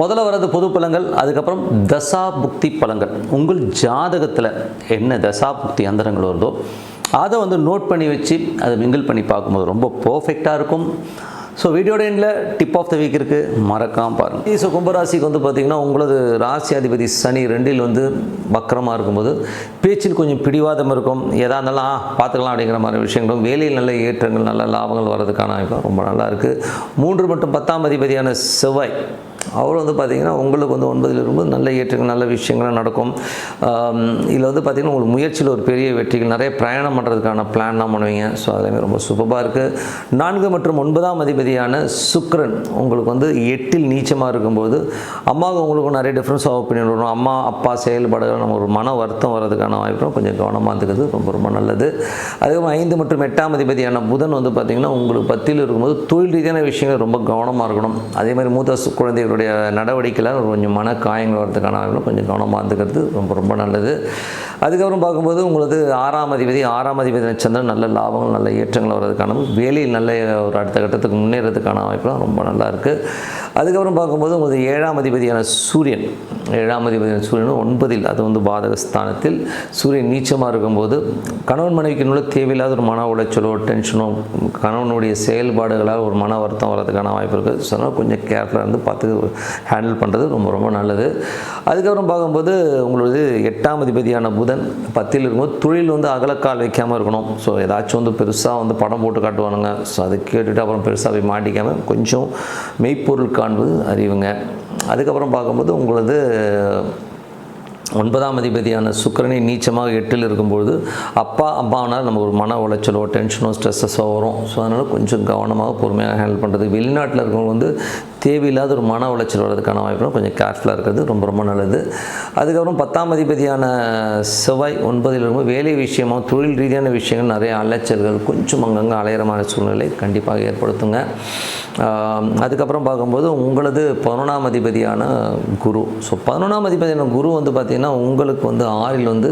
முதல்ல வர்றது பொது பழங்கள் அதுக்கப்புறம் தசா புக்தி உங்கள் ஜாதகத்தில் என்ன தசா புக்தி அந்தரங்கள் வருதோ அதை வந்து நோட் பண்ணி வச்சு அதை மிங்கிள் பண்ணி பார்க்கும்போது ரொம்ப பர்ஃபெக்டாக இருக்கும். ஸோ வீடியோட எண்டில் டிப் ஆஃப் த வீக் இருக்குது மறக்காமல் பாருங்கள் ஸோ கும்பராசிக்கு வந்து பார்த்திங்கன்னா உங்களது ராசி அதிபதி சனி ரெண்டில் வந்து வக்கரமாக இருக்கும்போது பேச்சில் கொஞ்சம் பிடிவாதம் இருக்கும். எதா இருந்தாலும் ஆ பார்த்துக்கலாம் அப்படிங்கிற மாதிரி விஷயங்களும் வேலையில் நல்ல ஏற்றங்கள் நல்ல லாபங்கள் வர்றதுக்கான ரொம்ப நல்லா இருக்குது மூன்று மற்றும் பத்தாம் அதிபதியான செவ்வாய் அவர் வந்து பார்த்திங்கன்னா உங்களுக்கு வந்து ஒன்பதில் இருக்கும்போது நல்ல ஏற்றங்கள் நல்ல விஷயங்கள்லாம் நடக்கும். இதில் வந்து பார்த்திங்கன்னா உங்களுக்கு முயற்சியில் ஒரு பெரிய வெற்றிகள் நிறைய பிரயாணம் பண்ணுறதுக்கான பிளான்லாம் பண்ணுவீங்க. ஸோ அதுலேயுமே ரொம்ப சூப்பராக இருக்குது நான்கு மற்றும் ஒன்பதாம் அதிபதியான சுக்ரன் உங்களுக்கு வந்து எட்டில் நீச்சமாக இருக்கும்போது அம்மாவுக்கு உங்களுக்கு நிறைய டிஃப்ரென்ஸ் ஆஃப் ஒப்பீனியன் வரும். அம்மா அப்பா செயல்பாடுகள் நம்ம ஒரு மன வருத்தம் வர்றதுக்கான வாய்ப்பு கொஞ்சம் கவனமாக இருந்துக்கிறது ரொம்ப ரொம்ப நல்லது. அதுக்கப்புறம் ஐந்து மற்றும் எட்டாம் அதிபதியான புதன் வந்து பார்த்திங்கன்னா உங்களுக்கு பத்தில் இருக்கும்போது தொழில் ரீதியான விஷயங்கள் ரொம்ப கவனமாக இருக்கணும். அதே மாதிரி மூத்த குழந்தைகளுடைய நம்மளுடைய நடவடிக்கையில் கொஞ்சம் மன காயங்கள் வர்றதுக்கான வாய்ப்பு கொஞ்சம் கவனமாக இருந்துக்கிறது ரொம்ப ரொம்ப நல்லது. அதுக்கப்புறம் பார்க்கும்போது உங்களுக்கு ஆறாம் அதிபதி ஆறாம் அதிபதி நட்சத்திரம் நல்ல லாபங்கள் நல்ல ஏற்றங்கள் வர்றதுக்கான வேலையில் நல்ல ஒரு அடுத்த கட்டத்துக்கு முன்னேறதுக்கான வாய்ப்புலாம் ரொம்ப நல்லா இருக்குது அதுக்கப்புறம் பார்க்கும்போது உங்களுக்கு ஏழாம் அதிபதியான சூரியன் ஏழாம் அதிபதியான சூரியன் ஒன்பதில் அது வந்து பாதக ஸ்தானத்தில் சூரியன் நீச்சமாக இருக்கும்போது கணவன் மனைவிக்கு உள்ள தேவையில்லாத ஒரு மன உளைச்சலோ டென்ஷனோ கணவனுடைய செயல்பாடுகளால் ஒரு மன வருத்தம் வர்றதுக்கான வாய்ப்பு இருக்குது சொன்னால் கொஞ்சம் கேர்ஃபுல்லாக இருந்து பார்த்து ஹேண்டில் பண்ணுறது ரொம்ப ரொம்ப நல்லது. அதுக்கப்புறம் பார்க்கும்போது உங்களது எட்டாம் அதிபதியான புதன் பத்தில் இருக்கும்போது தொழில் வந்து அகலக்கால் வைக்காமல் இருக்கணும். ஸோ ஏதாச்சும் வந்து பெருசாக வந்து படம் போட்டு காட்டுவானுங்க. ஸோ அதை கேட்டுவிட்டு அப்புறம் பெருசாக போய் மாட்டிக்காமல் கொஞ்சம் மெய்ப்பொருள் காண்பது அறிவுங்க. அதுக்கப்புறம் பார்க்கும்போது உங்களது ஒன்பதாம் அதிபதியான சுக்கரனை நீச்சமாக எட்டில் இருக்கும்பொழுது அப்பா அம்மானால் நமக்கு ஒரு மன உளைச்சலோ டென்ஷனோ ஸ்ட்ரெஸ்ஸஸோ வரும். ஸோ அதனால் கொஞ்சம் கவனமாக பொறுமையாக ஹேண்டில் பண்ணுறது வெளிநாட்டில் இருக்கவங்க வந்து தேவையில்லாத ஒரு மன உளைச்சல் வர்றதுக்கான வாய்ப்பு கொஞ்சம் கேர்ஃபுல்லாக இருக்கிறது ரொம்ப ரொம்ப நல்லது. அதுக்கப்புறம் பத்தாம் அதிபதியான செவ்வாய் ஒன்பதில் இருக்கும்போது வேலை விஷயமாக தொழில் ரீதியான விஷயங்கள் நிறைய அலைச்சல்கள் கொஞ்சம் அங்கங்கே அலையிற சூழ்நிலை கண்டிப்பாக ஏற்படுத்துங்க. அதுக்கப்புறம் பார்க்கும்போது உங்களது பதினொன்றாம் அதிபதியான குரு. ஸோ பதினொன்றாம் அதிபதியான குரு வந்து பார்த்திங்கன்னா உங்களுக்கு வந்து ஆறில் வந்து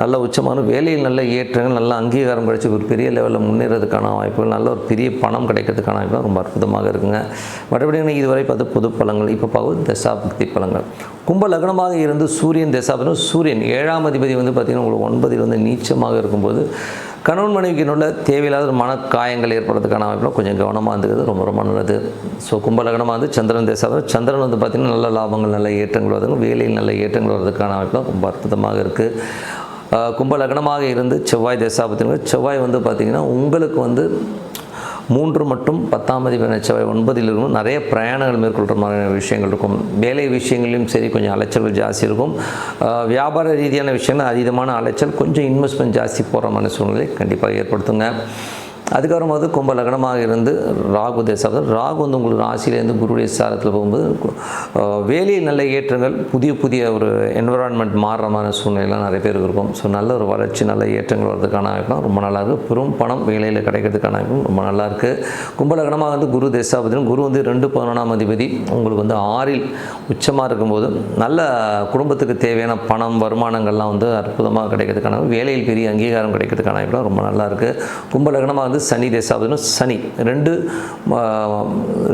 நல்ல உச்சமான வேலையில் நல்ல ஏற்றங்கள் நல்ல அங்கீகாரம் கிடைச்சி ஒரு பெரிய லெவலில் முன்னேறதுக்கான வாய்ப்புகள் நல்ல ஒரு பெரிய பணம் கிடைக்கிறதுக்கான வாய்ப்புகள் ரொம்ப அற்புதமாக இருக்குங்க. மற்றபடி இது இதுவரை பார்த்து பொது பலங்கள் இப்போ பார்க்கும் தசாபக்தி பலங்கள் கும்ப லக்னமாக இருந்து சூரியன் தசாபனம் சூரியன் ஏழாம் அதிபதி வந்து பார்த்திங்கன்னா உங்களுக்கு ஒன்பதில் வந்து நீச்சமாக இருக்கும்போது கணவன் மனைவிக்கு உள்ள தேவையில்லாத மன காயங்கள் ஏற்படுறதுக்கான அமைப்பில் கொஞ்சம் கவனமாக இருந்துக்கிறது ரொம்ப ரொம்ப நல்லது. ஸோ கும்பலகனமாக வந்து சந்திரன் தேசாவது சந்திரன் வந்து பார்த்திங்கன்னா நல்ல லாபங்கள் நல்ல ஏற்றங்கள் வருதுங்க வேலையில் நல்ல ஏற்றங்கள் வர்றதுக்கான வாய்ப்புலாம் ரொம்ப அற்புதமாக இருக்குது கும்ப லக்னமாக இருந்து செவ்வாய் தேசாபத்தின செவ்வாய் வந்து பார்த்திங்கன்னா உங்களுக்கு வந்து மூன்று மற்றும் பத்தாம் அதிபதியான செவ்வாய் ஒன்பதில் இருக்கும் நிறைய பிரயாணங்கள் மேற்கொள்கிற மாதிரியான விஷயங்கள் இருக்கும். வேலை விஷயங்களிலும் சரி கொஞ்சம் அலைச்சல்கள் ஜாஸ்தி இருக்கும். வியாபார ரீதியான விஷயங்கள் அதீதமான அலைச்சல் கொஞ்சம் இன்வெஸ்ட்மெண்ட் ஜாஸ்தி போகிற மாதிரி சூழ்நிலை கண்டிப்பாக ஏற்படுத்துங்க. அதுக்கப்புறம் வந்து கும்ப லக்னமாக இருந்து ராகு தேசம் ராகு வந்து உங்களுக்கு ராசியிலேருந்து குருடைய சாரத்தில் போகும்போது வேலையில் நல்ல ஏற்றங்கள் புதிய புதிய ஒரு என்விரான்மெண்ட் மாறுற மாதிரி சூழ்நிலைலாம் நிறைய பேருக்கு இருக்கும். ஸோ நல்ல ஒரு வளர்ச்சி நல்ல ஏற்றங்கள் வர்றதுக்கான வாய்ப்புலாம் ரொம்ப நல்லா இருக்குது பெரும் பணம் வேலையில் கிடைக்கிறதுக்கான வாய்ப்பும் ரொம்ப நல்லா இருக்குது கும்ப லக்னமாக வந்து குரு தேசாபதியும் குரு வந்து ரெண்டு பதினொன்றாம் அதிபதி உங்களுக்கு வந்து ஆறில் உச்சமாக இருக்கும்போது நல்ல குடும்பத்துக்கு தேவையான பணம் வருமானங்கள்லாம் வந்து அற்புதமாக கிடைக்கிறதுக்கான வேலையில் பெரிய அங்கீகாரம் கிடைக்கிறதுக்கான வாய்ப்புலாம் ரொம்ப நல்லா இருக்குது கும்ப லக்னமாக அதாவது சனி தேசாபதினும் சனி. ரெண்டு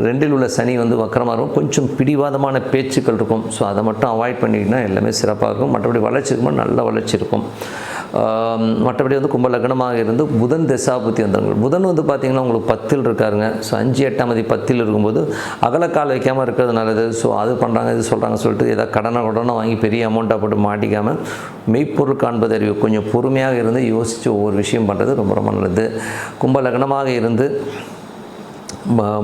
ரெண்டில் உள்ள சனி வந்து வக்கரமாக இருக்கும். கொஞ்சம் பிடிவாதமான பேச்சுக்கள் இருக்கும். ஸோ அதை மட்டும் அவாய்ட் பண்ணிக்கிட்டா எல்லாமே சிறப்பாக இருக்கும். மற்றபடி வளர்ச்சி இருக்கும்போது நல்ல வளர்ச்சி இருக்கும். மற்றபடி வந்து கும்ப லக்னமாக இருந்து புதன் தசாபுத்தி வந்தவங்க புதன் வந்து பார்த்திங்கன்னா உங்களுக்கு பத்தில் இருக்காருங்க. ஸோ அஞ்சு எட்டாம் தேதி பத்தில் இருக்கும்போது அகலக்கால் வைக்காமல் இருக்கிறது நல்லது. ஸோ அது பண்ணுறாங்க இது சொல்கிறாங்க சொல்லிட்டு ஏதாவது கடனை கடனை வாங்கி பெரிய அமௌண்ட்டாக போட்டு மாட்டிக்காமல் மெய்ப்பொருள் காண்பது அறிவு. கொஞ்சம் பொறுமையாக இருந்து யோசித்து ஒவ்வொரு விஷயம் பண்ணுறது ரொம்ப ரொம்ப நல்லது. கும்ப லக்னமாக இருந்து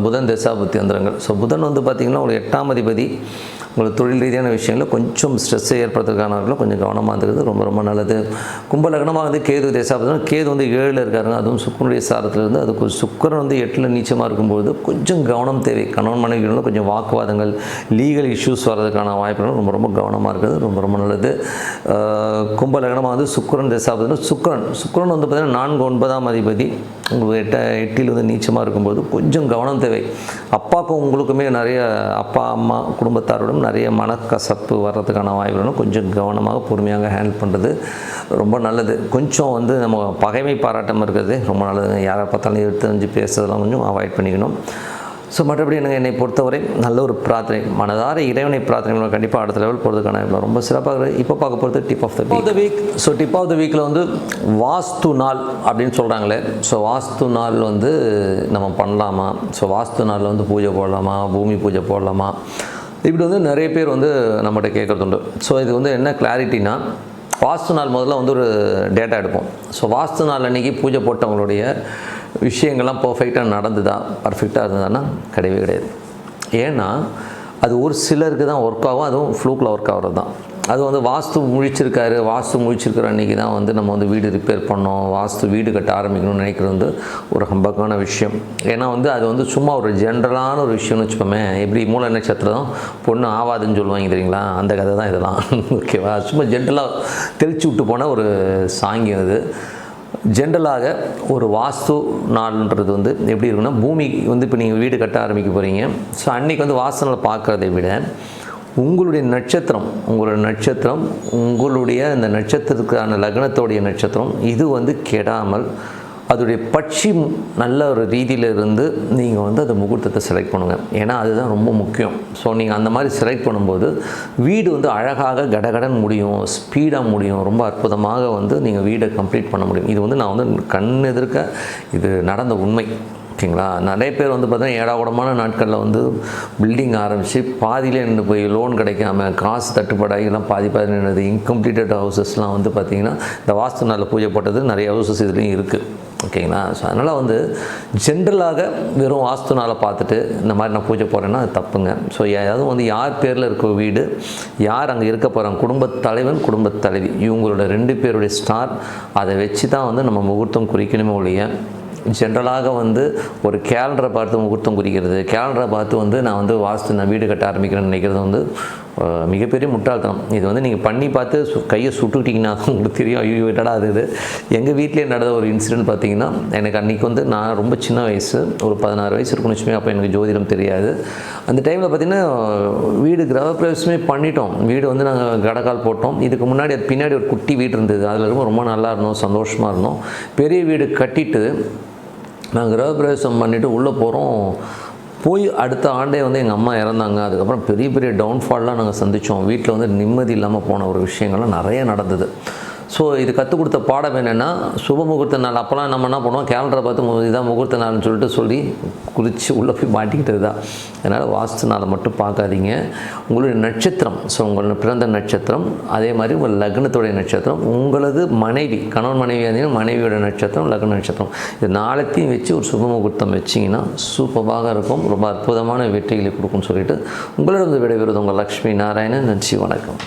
புதன் தசாபுத்தி அந்தரங்கள் ஸோ புதன் வந்து பார்த்திங்கன்னா ஒரு எட்டாம் அதிபதி. உங்களுக்கு தொழில் ரீதியான விஷயங்களில் கொஞ்சம் ஸ்ட்ரெஸ்ஸை ஏற்படுத்துறதுக்கானவர்களும் கொஞ்சம் கவனமாக இருக்கிறது ரொம்ப ரொம்ப நல்லது. கும்ப லக்னமாக வந்து கேது தேசாபுத்தம் கேது வந்து ஏழில் இருக்காருங்க. அதுவும் சுக்கரனுடைய சாரத்திலிருந்து அதுக்கு சுக்கரன் வந்து எட்டில் நீச்சமாக இருக்கும்போது கொஞ்சம் கவனம் தேவை. கணவன் மனைவிகளும் கொஞ்சம் வாக்குவாதங்கள் லீகல் இஷ்யூஸ் வர்றதுக்கான வாய்ப்புகள் ரொம்ப ரொம்ப கவனமாக இருக்கிறது ரொம்ப ரொம்ப நல்லது. கும்ப லக்னமாக வந்து சுக்கரன் தேசாபுத்தம் சுக்கரன். சுக்கரன் வந்து பார்த்திங்கன்னா நான்கு ஒன்பதாம் அதிபதி. உங்களுக்கு எட்ட எட்டில் வந்து நீச்சமாக இருக்கும்போது கொஞ்சம் கவனம் தேவை. அப்பாவுக்கும் உங்களுக்குமே நிறைய அப்பா அம்மா குடும்பத்தாரோடும் நிறைய மனக்கசப்பு வர்றதுக்கான வாய்ப்புகளும் கொஞ்சம் கவனமாக பொறுமையாக ஹேண்டில் பண்ணுறது ரொம்ப நல்லது. கொஞ்சம் வந்து நம்ம பகைமை பாராட்டம் இருக்கிறது ரொம்ப நல்லது. யாரை பார்த்தாலும் எடுத்து பேசுறதெல்லாம் கொஞ்சம் அவாய்ட் பண்ணிக்கணும். ஸோ மற்றபடி எனக்கு என்னை பொறுத்தவரை நல்ல ஒரு பிரார்த்தனை மனதார இறைவனை பிரார்த்தனை கண்டிப்பாக அடுத்த லெவல் போகிறதுக்கான ரொம்ப சிறப்பாக இப்போ பார்க்க போகிறது tip of the week the week so tip of the வீக்கில் வந்து வாஸ்து நாள் அப்படின்னு சொல்கிறாங்களே ஸோ வாஸ்து நாள் வந்து நம்ம பண்ணலாமா? ஸோ வாஸ்து நாளில் வந்து பூஜை போடலாமா? பூமி பூஜை போடலாமா? இப்படி வந்து நிறைய பேர் வந்து நம்மகிட்ட கேட்குறது உண்டு ஸோ இது வந்து என்ன கிளாரிட்டினா வாஸ்து நாள் முதல்ல வந்து ஒரு டேட்டா எடுப்போம். ஸோ வாஸ்து நாள் அன்றைக்கி பூஜை போட்டவங்களுடைய விஷயங்கள்லாம் பர்ஃபெக்டாக நடந்துதா? பர்ஃபெக்டாக இருந்ததுன்னா கிடையவே கிடையாது. ஏன்னா அது ஒரு சிலருக்கு தான் ஒர்க் ஆகும் அதுவும் ஃப்ளூக்கில் ஒர்க் ஆகிறது தான் அது வந்து வாஸ்து முழிச்சிருக்காரு வாஸ்து முழிச்சிருக்கிற அன்றைக்கி தான் வந்து நம்ம வந்து வீடு ரிப்பேர் பண்ணோம் வாஸ்து வீடு கட்ட ஆரம்பிக்கணும்னு நினைக்கிறது வந்து ஒரு ஹம்பக்கான விஷயம். ஏன்னா வந்து அது வந்து சும்மா ஒரு ஜென்ரலான ஒரு விஷயம்னு வச்சுப்போமே எப்படி மூல நட்சத்திரம் பொண்ணு ஆவாதுன்னு சொல்லுவாங்க தெரியுங்களா? அந்த கதை தான் இதெல்லாம் ஓகேவா சும்மா ஜென்ரலாக தெளிச்சு விட்டு போன ஒரு சாங்கியம் அது ஜென்ரலாக ஒரு வாஸ்து நாள்ன்றது வந்து எப்படி இருக்குன்னா பூமி வந்து இப்போ நீங்கள் வீடு கட்ட ஆரம்பிக்க போகிறீங்க ஸோ அன்றைக்கி வந்து வாஸ்து நாள் பார்க்குறதை விட உங்களுடைய நட்சத்திரம் உங்களுடைய நட்சத்திரம் உங்களுடைய அந்த நட்சத்திரத்துக்கான லக்னத்தோடைய நட்சத்திரம் இது வந்து கெடாமல் அதோடைய பட்சி நல்ல ஒரு ரீதியில் இருந்து நீங்கள் வந்து அந்த முகூர்த்தத்தை செலக்ட் பண்ணுங்கள் ஏன்னா அதுதான் ரொம்ப முக்கியம். ஸோ நீங்கள் அந்த மாதிரி செலக்ட் பண்ணும்போது வீடு வந்து அழகாக கடகடன் முடியும் ஸ்பீடாக முடியும் ரொம்ப அற்புதமாக வந்து நீங்கள் வீடை கம்ப்ளீட் பண்ண முடியும். இது வந்து நான் வந்து கண் எதிர்க்க இது நடந்த உண்மை. ஓகேங்களா? நிறைய பேர் வந்து பார்த்தீங்கன்னா ஏடாகுடமான நாட்களில் வந்து பில்டிங் ஆரம்பித்து பாதியிலே நின்று போய் லோன் கிடைக்காம காசு தட்டுப்பாடாகி எல்லாம் பாதி பாதி நின்றது இன்கம்ப்ளீட்டட் ஹவுசஸ்லாம் வந்து பார்த்திங்கன்னா இந்த வாஸ்து நாளில் பூஜை போட்டது நிறைய ஹவுசஸ் இதுலேயும் இருக்குது ஓகேங்களா? ஸோ அதனால் வந்து ஜென்ரலாக வெறும் வாஸ்து நாளை பார்த்துட்டு இந்த மாதிரி நான் பூஜை போகிறேன்னா அது தப்புங்க. ஸோ அதுவும் வந்து யார் பேரில் இருக்க வீடு யார் அங்கே இருக்க போகிறாங்க குடும்பத் தலைவன் குடும்பத் தலைவி. இவங்களோட ரெண்டு பேருடைய ஸ்டார் அதை வச்சு தான் வந்து நம்ம முகூர்த்தம் குறிக்கணுமே ஒழிய ஜென்ரலாக வந்து ஒரு கேலண்டரை பார்த்து முகூர்த்தம் குறிக்கிறது. கேலண்டரை பார்த்து வந்து நான் வந்து வாஸ்து நான் வீடு கட்ட ஆரம்பிக்கிறேன்னு நினைக்கிறது வந்து மிகப்பெரிய முட்டாள்தனம் இது வந்து நீங்கள் பண்ணி பார்த்து சு- கையை சுட்டுக்கிட்டிங்கன்னா உங்களுக்கு தெரியும். ஐயோ விட்டடா அது இது? எங்கள் வீட்டிலே நடந்த ஒரு இன்சிடென்ட் பார்த்தீங்கன்னா எனக்கு அன்றைக்கி வந்து நான் ரொம்ப சின்ன வயசு ஒரு பதினாறு வயசு இருக்குன்னு வச்சுமே அப்போ எனக்கு ஜோதிடம் தெரியாது. அந்த டைமில் பார்த்திங்கன்னா வீடு கிரகப்பிரவேசமே பண்ணிட்டோம். வீடு வந்து நாங்கள் கடக்கால் போட்டோம். இதுக்கு முன்னாடி அது பின்னாடி ஒரு குட்டி வீடு இருந்தது. அதில் ரொம்ப ரொம்ப நல்லா இருந்தோம் சந்தோஷமாக இருந்தோம். பெரிய வீடு கட்டிட்டு நாங்கள் கிரகப்பிரவேசம் பண்ணிவிட்டு உள்ளே போகிறோம் போய் அடுத்த ஆண்டே வந்து எங்கள் அம்மா இறந்தாங்க. அதுக்கப்புறம் பெரிய பெரிய டவுன்ஃபால்லாம் நாங்கள் சந்தித்தோம் வீட்டில் வந்து நிம்மதி இல்லாமல் போன ஒரு விஷயங்கள்லாம் நிறைய நடந்தது. ஸோ இது கற்றுக் கொடுத்த பாடம் என்னென்னா சுப முகூர்த்த நாள். அப்போல்லாம் நம்ம என்ன பண்ணுவோம்? கேலண்டரை பார்த்து இதான் முகூர்த்த நாள்னு சொல்லிட்டு சொல்லி குறித்து உள்ளே போய் மாட்டிக்கிட்டது தான். அதனால் வாஸ்து நாளை மட்டும் பார்க்காதீங்க. உங்களுடைய நட்சத்திரம் ஸோ உங்களோட பிறந்த நட்சத்திரம் அதே மாதிரி உங்கள் லக்னத்துடைய நட்சத்திரம் உங்களது மனைவி கணவன் மனைவி இருந்தீங்கன்னா மனைவியோட நட்சத்திரம் லக்ன நட்சத்திரம். இது நாளத்தையும் வச்சு ஒரு சுப முகூர்த்தம் வச்சிங்கன்னா சூப்பராக இருக்கும். ரொம்ப அற்புதமான வெற்றிகளை கொடுக்கும்னு சொல்லிட்டு உங்களிடம் விடைபெறுவது உங்கள் லக்ஷ்மி நாராயணன். நன்றி வணக்கம்.